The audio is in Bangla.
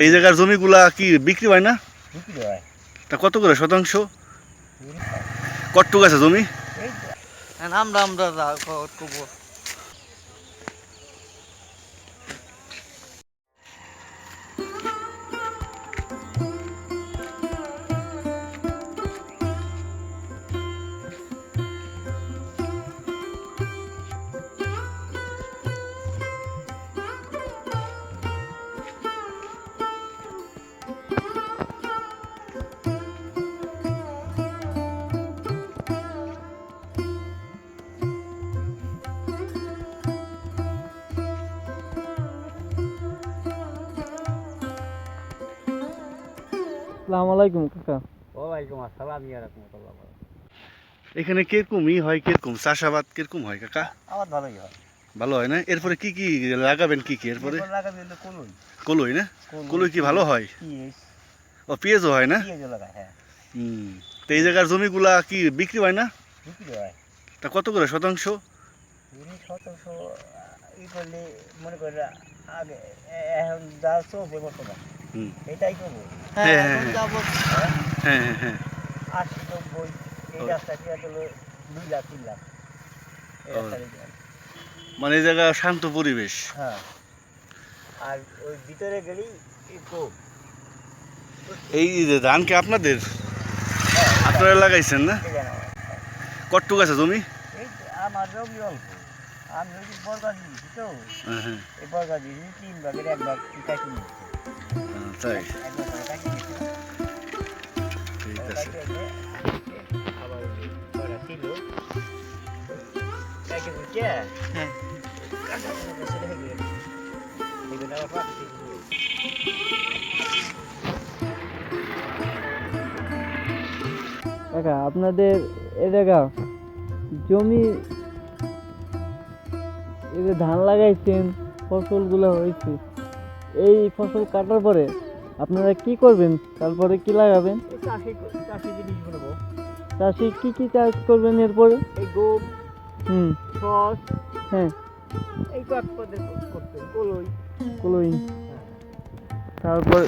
এই জায়গার জমিগুলা কি বিক্রি হয় না? তা কত করে শতাংশ? কটটুক আছে জমি। হ্যাঁ, আমরা আমরা আসসালামু আলাইকুম কাকা। ওয়ালাইকুম আসসালাম ইয়া রাহমাতুল্লাহ এখানে কিরকমই হয় কীরকম? চাষাবাদ কীরকম হয় কাকা? আমার ভালোই হয়। ভালো হয় না? এরপরে কি কি লাগাবেন কি কি এরপরে? কলই। কলই না? কলই কি ভালো হয়? ও পেঁয়াজও হয় না? হ্যাঁ। হুম। তো এই জায়গার জমিগুলা কি বিক্রি হয় না? বিক্রি হয়। তা কত করে? শতাংশ? শতাংশ ই করলে মনে করে আগে এখন যা চলছে বর্তমান। হুম। এটাই হ্যাঁ, হ্যাঁ হ্যাঁ, আশি নব্বই এই দুই লাখ তিন লাখ। মানে এই জায়গা শান্ত পরিবেশ। হ্যাঁ। আর ওই ভিতরে গেলেই এই ধান কি আপনাদের? হ্যাঁ, আপনারা লাগাইছেন না। কটটুক আছে জমি? যে আমার জমি অল্প। আমি ওই যে বর্গা দিয়েছি তো হ্যাঁ হ্যাঁ। এই বর্গা দিয়েছি তিন ভাগের এক ভাগ কাটি নিচ্ছে হ্যাঁ, তাই? ঠিক আছে। আবার ছিল। কাটি এগুলো আবার কাকা আপনাদের এ জায়গা জমি এই যে ধান লাগাইছেন ফসলগুলো হয়েছে এই ফসল কাটার পরে আপনারা কি করবেন? তারপরে কি লাগাবেন? চাষি কি কি চাষ করবেন এরপরে? গম হুম। সস হ্যাঁ। এই কলই। হ্যাঁ। তারপর